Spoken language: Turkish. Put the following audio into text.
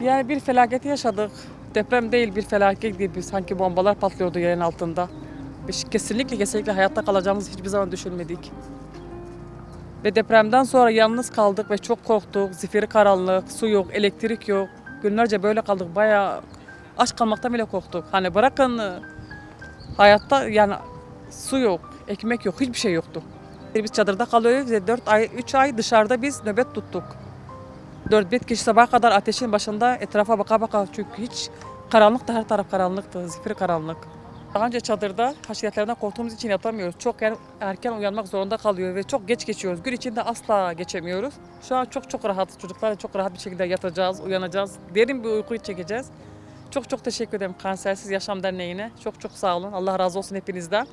Yani bir felaket yaşadık. Deprem değil bir felaket gibi sanki bombalar patlıyordu yerin altında. Biz kesinlikle kesinlikle hayatta kalacağımızı hiçbir zaman düşünmedik. Ve depremden sonra yalnız kaldık ve çok korktuk. Zifiri karanlık, su yok, elektrik yok. Günlerce böyle kaldık. Bayağı aç kalmaktan bile korktuk. Hani bırakın hayatta yani su yok, ekmek yok, hiçbir şey yoktu. Biz çadırda kalıyoruz ve 4 ay, 3 ay dışarıda biz nöbet tuttuk. 4-5 kişi sabaha kadar ateşin başında etrafa baka baka çünkü hiç karanlıktı her taraf karanlıktı, zifiri karanlık. Daha önce çadırda haşiretlerden korktuğumuz için yatamıyoruz. Çok er- erken uyanmak zorunda kalıyor ve çok geç geçiyoruz. Gün içinde asla geçemiyoruz. Şu an çok çok rahat. Çocuklarla çok rahat bir şekilde yatacağız, uyanacağız. Derin bir uyku çekeceğiz. Çok çok teşekkür ederim Kansersiz Yaşam Derneği'ne. Çok çok sağ olun. Allah razı olsun hepinizden.